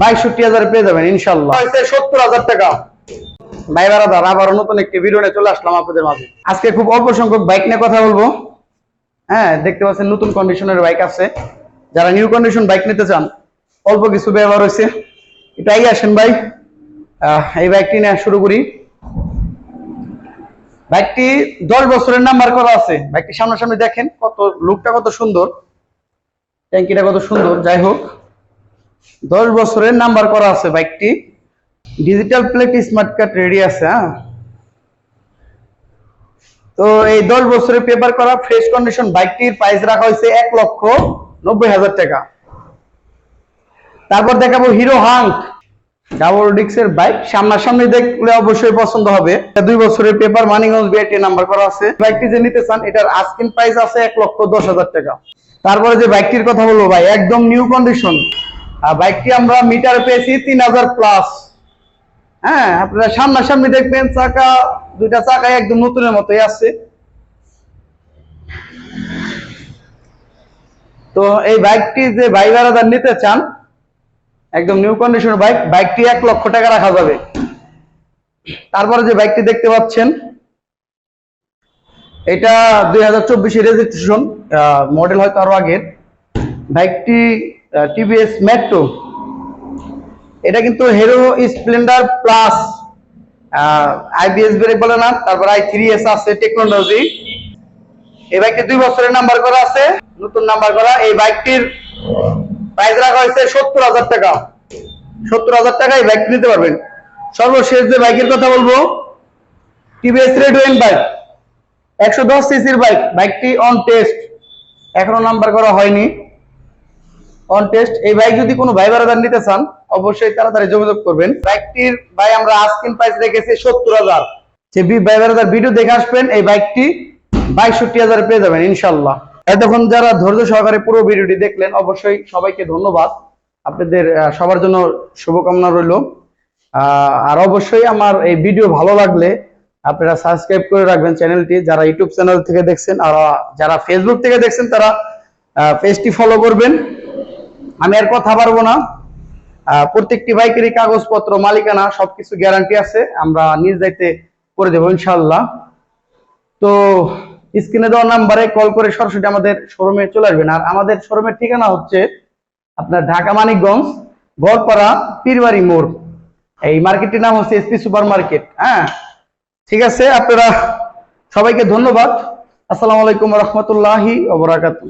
বাইষট্টি হাজার পেয়ে যাবেন ইনশাল্লাহ সত্তর হাজার টাকা। ভাই বারাদার আবার নতুন একটি ভিডিও নিয়ে চলে আসলাম আপনাদের মাঝে। আজকে খুব অল্প সংখ্যক বাইক নিয়ে কথা বলব। হ্যাঁ দেখতে পাচ্ছেন নতুন কন্ডিশনের বাইক আছে। যারা নিউ কন্ডিশন বাইক নিতে চান অল্প কিছু ব্যবহার হয়েছে। এটাই আসেন ভাই। এই বাইকটি নিয়ে শুরু করি। বাইকটি দশ বছরের নাম্বার করা আছে। বাইকটি সামনাসামনি দেখেন কত লুকটা কত সুন্দর। ট্যাঙ্কিটা কত সুন্দর। যাই হোক। দশ বছরের নাম্বার করা আছে বাইকটি। Digital plate smart card ready আছে হ্যাঁ? তো এই দশ বছরের পেপার করা ফ্রেশ কন্ডিশন বাইকটির প্রাইস রাখা হয়েছে এক লক্ষ নব্বই হাজার টাকা। তারপর দেখাবো হিরো হাঙ্ক ডাবল ডিক্সের বাইক সামনাসামনি দেখলে অবশ্যই পছন্দ হবে। দুই বছরের পেপার মানিগঞ্জ বিআইটি নাম্বার করা আছে। বাইকটি যে নিতে চান, এটার আস্কিন প্রাইস আছে এক লক্ষ দশ হাজার টাকা। তারপরে যে বাইকটির কথা বলব ভাই, একদম নিউ কন্ডিশন বাইকটি আমরা মিটার পেয়েছি তিন হাজার প্লাস হ্যাঁ আপনারা সামনাসামনি দেখবেন চাকা, দুইটা চাকায় একদম নতুনের মতোই আছে। তো এই বাইকটি যে ভাই বারাদার নিতে চান, একদম নিউ কন্ডিশন বাইক, বাইকটি এক লক্ষ টাকা রাখা যাবে। তারপরে যে বাইকটি দেখতে পাচ্ছেন, এটা দুই হাজার চব্বিশে রেজিস্ট্রেশন মডেল হয়তো আরও আগের। বাইকটি টিভিএস মেট্রো এটা কিন্তু hero splendor plus IBS brake বলে না, তারপর আই থ্রি এস আছে টেকনোলজি এই বাইকটি দুই বছরের নাম্বার করা আছে, নতুন নাম্বার করা। এই বাইকটির প্রাইস রাখা হয়েছে সত্তর হাজার টাকা। সত্তর হাজার টাকা এই বাইকটি নিতে পারবেন। সর্বশেষ যে বাইকের কথা বলব টিভিএস রেড ওয়েন বাইক একশো দশ সিসির বাইক বাইকটি অন টেস্ট এখনও নাম্বার করা হয়নি। অন টেস্ট এই বাইক যদি কোনো ভাই বারাদার নিতে চান, অবশ্যই তাড়াতাড়ি যোগাযোগ করবেন। বাইকটির ভাই আমরা আস্কিন প্রাইস রেখেছি সত্তর হাজার। যে ভাই বারাদার ভিডিও দেখে আসবেন, এই বাইকটি বাইষট্টি হাজারে পেয়ে যাবেন ইনশাল্লাহ এতক্ষণ যারা ধৈর্য সহকারে পুরো ভিডিওটি দেখলেন, অবশ্যই সবাইকে ধন্যবাদ। আপনাদের সবার জন্য শুভকামনা রইল। আর অবশ্যই আমার এই ভিডিও ভালো লাগলে আপনারা সাবস্ক্রাইব করে রাখবেন চ্যানেলটি, যারা ইউটিউব চ্যানেল থেকে দেখছেন, আর যারা ফেসবুক থেকে দেখছেন, তারা পেজটি ফলো করবেন। আমি আর কথা পারব না। প্রত্যেকটি বাইকেরই কাগজপত্র, মালিকানা, সবকিছু গ্যারান্টি আছে। আমরা নিজ দায়িত্বে করে দেবো ইনশাল্লাহ তো স্ক্রিনে দেওয়া নাম্বারে কল করে সরাসরি আমাদের শোরুমে চলে আসবেন। আর আমাদের শোরুমের ঠিকানা হচ্ছে আপনার ঢাকা মানিকগঞ্জ গড়পাড়া পীরবাড়ি মোড়। এই মার্কেটটির নাম হচ্ছে এসপি সুপার মার্কেট হ্যাঁ? ঠিক আছে, আপনারা সবাইকে ধন্যবাদ। আসসালামু আলাইকুম রহমতুল্লাহি ওবরাকাতুহ